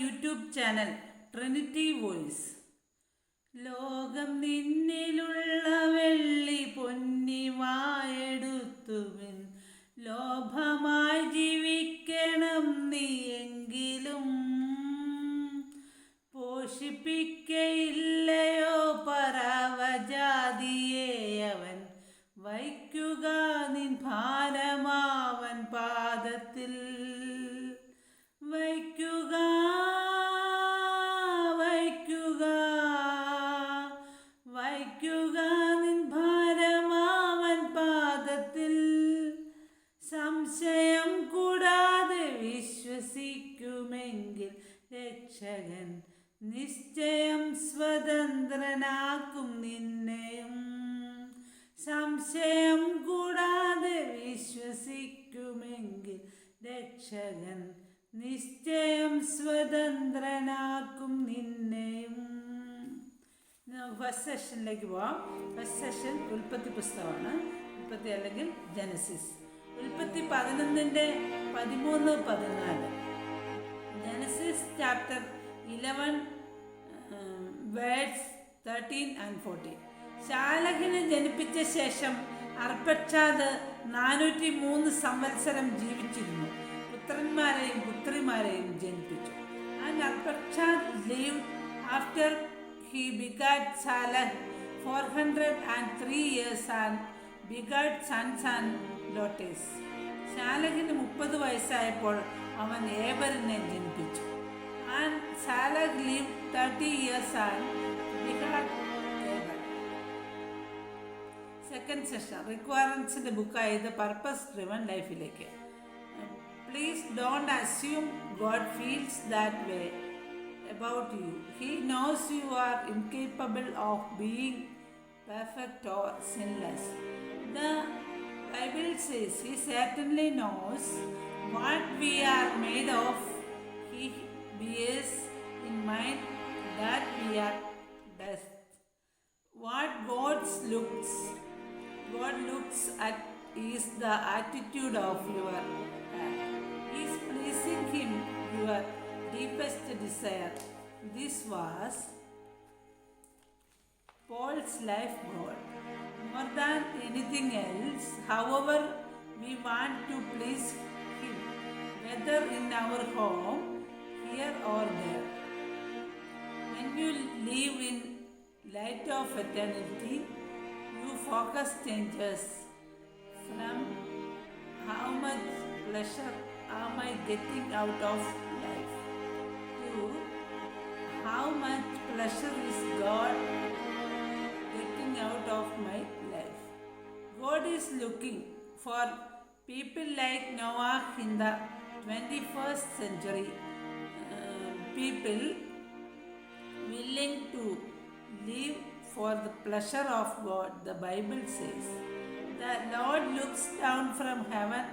YouTube channel Trinity voice. ലോകം നിന്നിലുള്ള വെള്ളി പൊന്നി വായെടുത്തുവിൻ. ലോഭമായി ജീവിക്കണം നീ എങ്കിലും പോഷിപ്പിക്കയില്ലയോ രക്ഷകൻ നിശ്ചയം സ്വതന്ത്രനാക്കും നിന്നെയും. ഫസ്റ്റ് സെഷനിലേക്ക് പോവാം. ഫസ്റ്റ് സെഷൻ ഉൽപ്പത്തി പുസ്തകമാണ്. ഉൽപ്പത്തി അല്ലെങ്കിൽ ജനസിസ് ഉൽപ്പത്തി പതിനൊന്നിന്റെ പതിമൂന്ന് പതിനാല്. Genesis chapter eleven verses thirteen and fourteen ശാലഹിനെ ജനിപ്പിച്ച ശേഷം അർപ്പക്ഷാദ് നാനൂറ്റി മൂന്ന് സംവത്സരം ജീവിച്ചിരുന്നു. പുത്രന്മാരെയും പുത്രിമാരെയും ജനിപ്പിച്ചു. Arphaxad live after he begat Salah four hundred and three years and begat sons daughters ശാലഹിന് മുപ്പത് വയസ്സായപ്പോൾ അവൻ ഏബറിനെ ജനിപ്പിച്ചു. And Salah live thirty years and begat second session റിക്വയർമെൻസിൻ്റെ ബുക്കായത് purpose driven ലൈഫിലേക്ക് please don't assume God feels that way about you. He knows you are incapable of being perfect or sinless. The Bible says He certainly knows what we are made of. He bears in mind that we are dust. What God's looks, God looks at is the attitude of your heart. Is pleasing Him your deepest desire. This was Paul's life goal. More than anything else, however, we want to please Him, whether in our home, here or there. When you live in light of eternity, focus changes from how much pleasure am I getting out of life to how much pleasure is God getting out of my life. God is looking for people like Noah in the 21st century, uh, people willing to live for the pleasure of God. The Bible says, The Lord looks down from heaven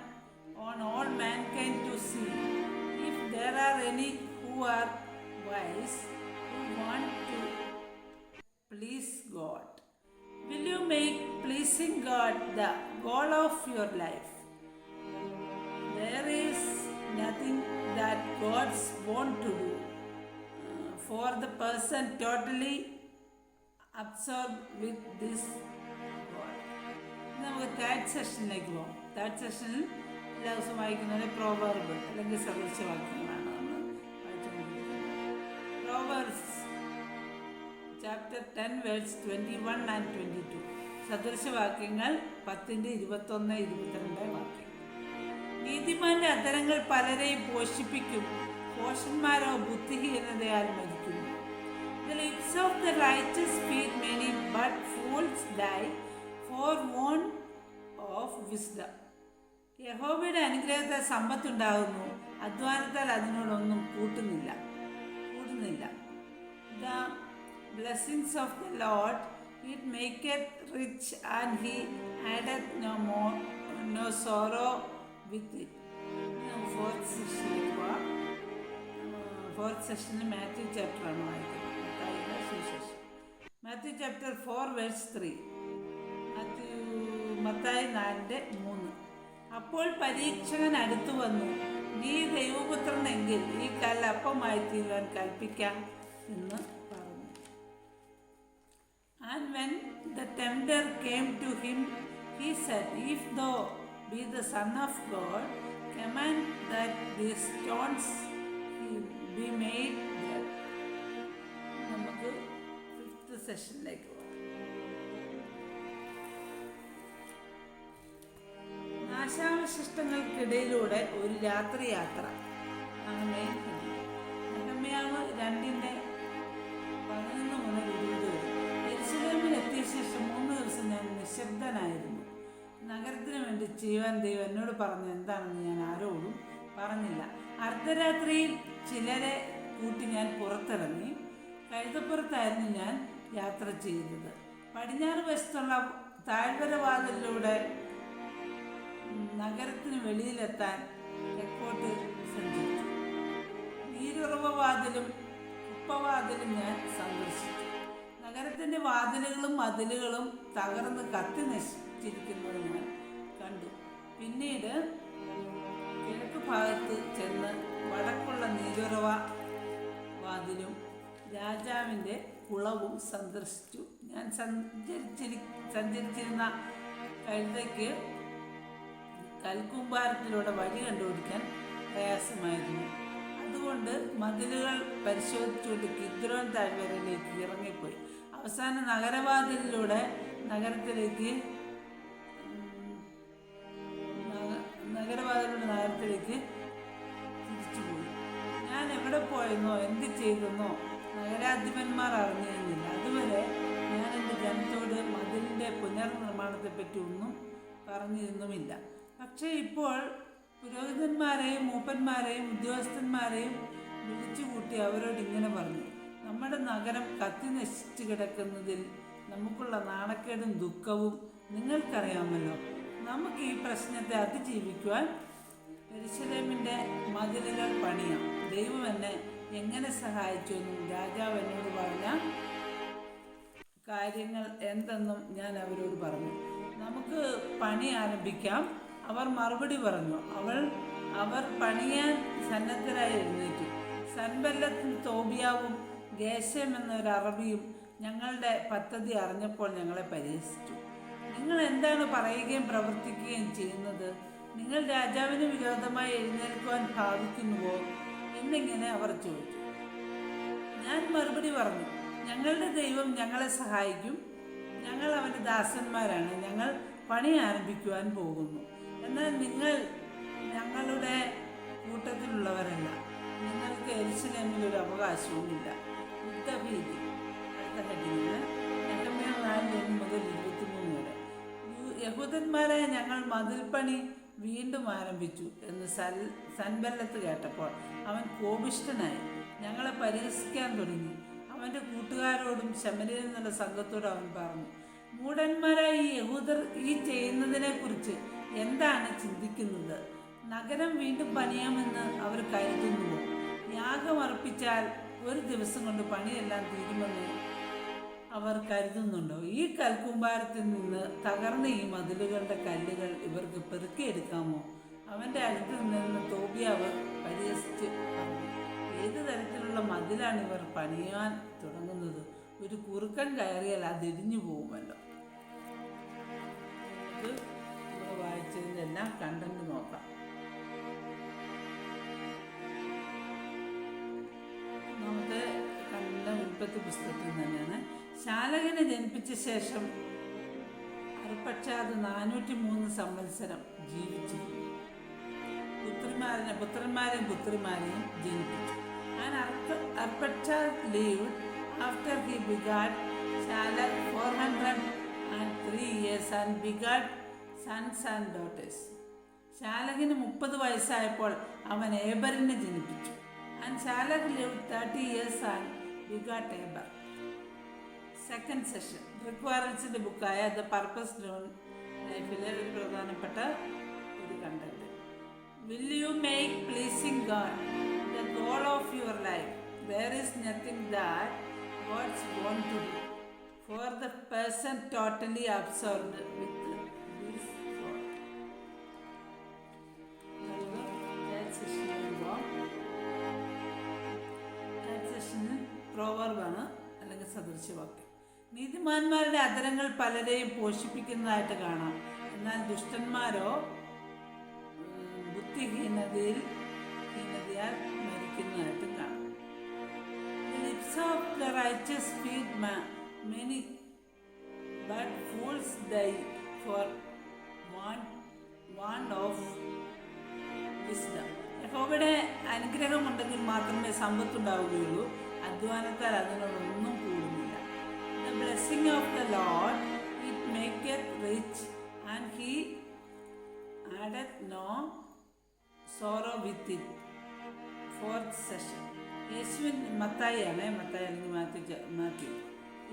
on all mankind to see if there are any who are wise, who want to please God. Will you make pleasing God the goal of your life? There is nothing that God's want to do uh, for the person totally absorbed with this. നമുക്ക് third സെഷനിലേക്ക് പോകാം third സെഷനിൽ എല്ലാ ദിവസവും വായിക്കുന്നത് proverb അല്ലെങ്കിൽ സദൃശവാക്യങ്ങളാണ് നമ്മൾ വായിച്ചുകൊണ്ടിരിക്കുന്നത് proverbs chapter ten verse twenty one and twenty two സദൃശവാക്യങ്ങൾ പത്തിന്റെ ഇരുപത്തൊന്ന് ഇരുപത്തിരണ്ട് വാക്യം നീതിമാന്റെ അത്തരങ്ങൾ പലരെയും പോഷിപ്പിക്കും. പോഷന്മാരോ ബുദ്ധിഹീനതയാൽ മരിക്കുന്നു The lips of the righteous feed many, but fools die for want of wisdom. യഹോബയുടെ അനുഗ്രഹത്താൽ സമ്പത്തുണ്ടാകുന്നു അധ്വാനത്താൽ അതിനോടൊന്നും കൂട്ടുന്നില്ല. കൂടുന്നില്ല. The blessings of the Lord it make maketh rich and he added no more no sorrow with it fourth സെഷനിൽ പോവാം fourth സെഷനിൽ Matthew ചാപ്റ്ററാണ് വായിക്കുന്നത്. സുവിശേഷം. Matthew chapter four verse three Matthew Mathai നാലിന്റെ മൂന്ന്. അപ്പോൾ പരീക്ഷകൻ അടുത്തു വന്നു നീ ദൈവപുത്രനെങ്കിൽ ഈ കല്ല് അപ്പമായി തീരുവാൻ കൽപ്പിക്കാം എന്ന് പറഞ്ഞു. And when the tempter came to him he said if thou be the son of God command that these stones be made സെഷനിലേക്ക് പോകാം നാശാവശിഷ്ടങ്ങൾക്കിടയിലൂടെ ഒരു രാത്രി യാത്ര മെയിൻ നെഹമ്യാവ് പതിനൊന്ന് മുതൽ ഇരുപത് വരെ? ശേഷം മൂന്ന് ദിവസം ഞാൻ നിശബ്ദനായിരുന്നു. നഗരത്തിന് വേണ്ടി ചെയ്യുവാൻ ദൈവം എന്നോട് പറഞ്ഞു എന്താണെന്ന് ഞാൻ ആരോടും പറഞ്ഞില്ല. അർദ്ധരാത്രിയിൽ ചിലരെ കൂട്ടി ഞാൻ പുറത്തിറങ്ങി. കഴുതപ്പുറത്തായിരുന്നു ഞാൻ യാത്ര ചെയ്യുന്നത്. പടിഞ്ഞാറ് വശത്തുള്ള താഴ്വരവാതിലൂടെ നഗരത്തിന് വെളിയിലെത്താൻ തെക്കോട്ട് സഞ്ചരിച്ചു. നീരുറവാതിലും ഉപ്പവാതിലും ഞാൻ സന്ദർശിച്ചു. നഗരത്തിന്റെ വാതിലുകളും മതിലുകളും തകർന്ന് കത്തി നശിച്ചിരിക്കുന്നത് ഞാൻ കണ്ടു. പിന്നീട് കിഴക്ക് ഭാഗത്ത് ചെന്ന് വടക്കുള്ള നീരുറവ വാതിലും രാജാവിന്റെ കുളവും സന്ദർശിച്ചു. ഞാൻ സഞ്ചരിച്ചിരി സഞ്ചരിച്ചിരുന്ന കഴുതയ്ക്ക് കൽക്കുമ്പാരത്തിലൂടെ വഴി കണ്ടുപിടിക്കാൻ പ്രയാസമായിരുന്നു. അതുകൊണ്ട് മതിലുകൾ പരിശോധിച്ചുകൊണ്ട് കിദ്രോൻ താഴ്വരയിലേക്ക് ഇറങ്ങിപ്പോയി. അവസാന നഗരവാതിലിലൂടെ നഗരത്തിലേക്ക് നഗരവാതിലൂടെ നഗരത്തിലേക്ക് തിരിച്ചുപോയി. ഞാൻ എവിടെ പോയെന്നോ എന്ത് ചെയ്തെന്നോ നഗരാധിപന്മാർ അറിഞ്ഞിരുന്നില്ല അതുവരെ ഞാൻ എന്റെ ജനത്തോട് മതിലിന്റെ പുനർനിർമ്മാണത്തെപ്പറ്റി ഒന്നും പറഞ്ഞിരുന്നുമില്ല. പക്ഷേ ഇപ്പോൾ പുരോഹിതന്മാരെയും മൂപ്പന്മാരെയും ഉദ്യോഗസ്ഥന്മാരെയും വിളിച്ചുകൂട്ടി അവരോട് ഇങ്ങനെ പറഞ്ഞു. നമ്മുടെ നഗരം കത്തി നശിച്ചു കിടക്കുന്നതിൽ നമുക്കുള്ള നാണക്കേടും ദുഃഖവും നിങ്ങൾക്കറിയാമല്ലോ. നമുക്ക് ഈ പ്രശ്നത്തെ അതിജീവിക്കുവാൻ പരിശുദ്ധമിന്റെ മതിലുകൾ പണിയാം. ദൈവം എന്നെ എങ്ങനെ സഹായിച്ചു എന്നും രാജാവ് എന്നോട് പറഞ്ഞ കാര്യങ്ങൾ എന്തെന്നും ഞാൻ അവരോട് പറഞ്ഞു. നമുക്ക് പണി ആരംഭിക്കാം. അവർ മറുപടി പറഞ്ഞു. അവൾ അവർ പണിയാൻ സന്നദ്ധരായി എഴുന്നേറ്റു. സൻബല്ലത്തും തോബിയാവും ഗേശം എന്നൊരു അറബിയും ഞങ്ങളുടെ പദ്ധതി അറിഞ്ഞപ്പോൾ ഞങ്ങളെ പരിഹസിച്ചു നിങ്ങൾ എന്താണ് പറയുകയും പ്രവർത്തിക്കുകയും ചെയ്യുന്നത്? നിങ്ങൾ രാജാവിന് വിരോധമായി എഴുന്നേൽക്കുവാൻ ഭാവിക്കുന്നുവോ? എന്നിങ്ങനെ അവർ ചോദിച്ചു. ഞാൻ മറുപടി പറഞ്ഞു ഞങ്ങളുടെ ദൈവം ഞങ്ങളെ സഹായിക്കും. ഞങ്ങൾ അവന്റെ ദാസന്മാരാണ്. ഞങ്ങൾ പണി ആരംഭിക്കുവാൻ പോകുന്നു. എന്നാൽ നിങ്ങൾ ഞങ്ങളുടെ കൂട്ടത്തിലുള്ളവരല്ല. നിങ്ങൾക്ക് എരിശിലെങ്കിൽ അവകാശവുമില്ല. യുദ്ധഭീതി. അടുത്ത ഹെഡിങ്ങിന് നാലിൽ ഒന്ന് മുതൽ ഇരുപത്തിമൂന്ന് വരെ. യു- യഹൂദന്മാരെ ഞങ്ങൾ മതിൽപ്പണി വീണ്ടും ആരംഭിച്ചു എന്ന് സൽ സൻബല്ലത്ത് കേട്ടപ്പോൾ അവൻ കോപിഷ്ഠനായി. ഞങ്ങളെ പരിഹസിക്കാൻ തുടങ്ങി. അവന്റെ കൂട്ടുകാരോടും ശമരിയിൽ നിന്നുള്ള സംഘത്തോടും അവൻ പറഞ്ഞു മൂടന്മാരായ യഹൂദർ ഈ ചെയ്യുന്നതിനെക്കുറിച്ച് എന്താണ് ചിന്തിക്കുന്നത്? നഗരം വീണ്ടും പണിയാമെന്ന് അവർ കരുതുന്നുവോ? യാഗമർപ്പിച്ചാൽ ഒരു ദിവസം കൊണ്ട് പണിയെല്ലാം തീരുമെന്ന് അവർ കരുതുന്നുണ്ടോ? ഈ കൽക്കുമ്പാരത്തിൽ നിന്ന് തകർന്ന ഈ മതിലുകളുടെ കല്ലുകൾ ഇവർക്ക് പെറുക്കിയെടുക്കാമോ അവന്റെ അടുത്ത് നിന്ന് അവർ പരിഹസിച്ച് പറഞ്ഞു ഏത് തരത്തിലുള്ള മതിലാണ് ഇവർ പണിയാൻ തുടങ്ങുന്നത്? ഒരു കുറുക്കൻ കയറിയാൽ അത് ഇടിഞ്ഞു പോകുമല്ലോ. ഇത് കണ്ടെന്ന് നോക്കാം. നമുക്ക് കണ്ട ഉൽപ്പത്തി പുസ്തകത്തിൽ തന്നെയാണ് ശാലകനെ ജനിപ്പിച്ച ശേഷം അർപ്പക്ഷാത് നാനൂറ്റി മൂന്ന് സംവത്സരം ജീവിച്ചിരുന്നു. പുത്രിമാരെ പുത്രന്മാരെയും പുത്രിമാരെയും ജനിപ്പിച്ചു. And അർപ്പ Arphaxad live after he begat Salah four hundred and three years and begat sons and daughters ശാലകിന് മുപ്പത് വയസ്സായപ്പോൾ അവൻ ഏബറിനെ ജനിപ്പിച്ചു. And Salah live thirty years and begat Eber. Second session റിക്വയർമെൻസിന്റെ ബുക്കായ ദ പർപ്പസ് ഡോൺ ലൈഫിലെ ഒരു പ്രധാനപ്പെട്ട ഒരു content will you make pleasing God the goal of your life where is nothing that what's want to do for the person totally absorbed with പ്രോവർബാണ് അല്ലെങ്കിൽ സദൃശ്യവാക്യം നീതിമാന്മാരുടെ അധരങ്ങൾ പലരെയും പോഷിപ്പിക്കുന്നതായിട്ട് കാണാം. എന്നാൽ ദുഷ്ടന്മാരോ ബുദ്ധിഹീനതയിൽ ഹീനതയാൽ മരിക്കുന്നതായിട്ട് കാണാം. Lips lips of the righteous many but many, die want, want of wisdom. യഹോവയുടെ അനുഗ്രഹമുണ്ടെങ്കിൽ മാത്രമേ സമ്പത്തുണ്ടാവുകയുള്ളൂ. അധ്വാനത്താൽ അതിനോടൊന്നും blessing of the Lord it maketh rich and he addeth no sorrow with it fourth session യേശുവിൻ മത്തായിയാണ് മത്തായി അല്ലെങ്കിൽ മാത്യു മാത്യു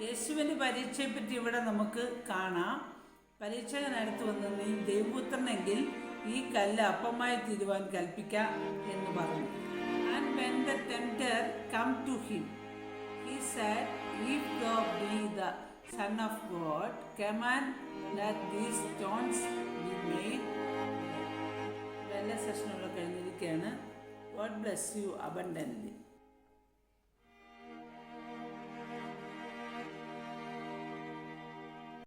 യേശുവിന്റെ പരീക്ഷയെ പറ്റി ഇവിടെ നമുക്ക് കാണാം. പരീക്ഷകൻ അടുത്ത് വന്ന് നീ ദൈവപുത്രനെങ്കിൽ ഈ കല്ല് അപ്പമായി തീരുവാൻ കൽപ്പിക്കാം എന്ന് പറഞ്ഞു. And when the tempter come to him said if thou be the son of God command that these stones be made എല്ലാ സെഷനുള്ള കഴിഞ്ഞിരിക്കുകയാണ് ഗോഡ് ബ്ലെസ് യു അബണ്ടന്റ്ലി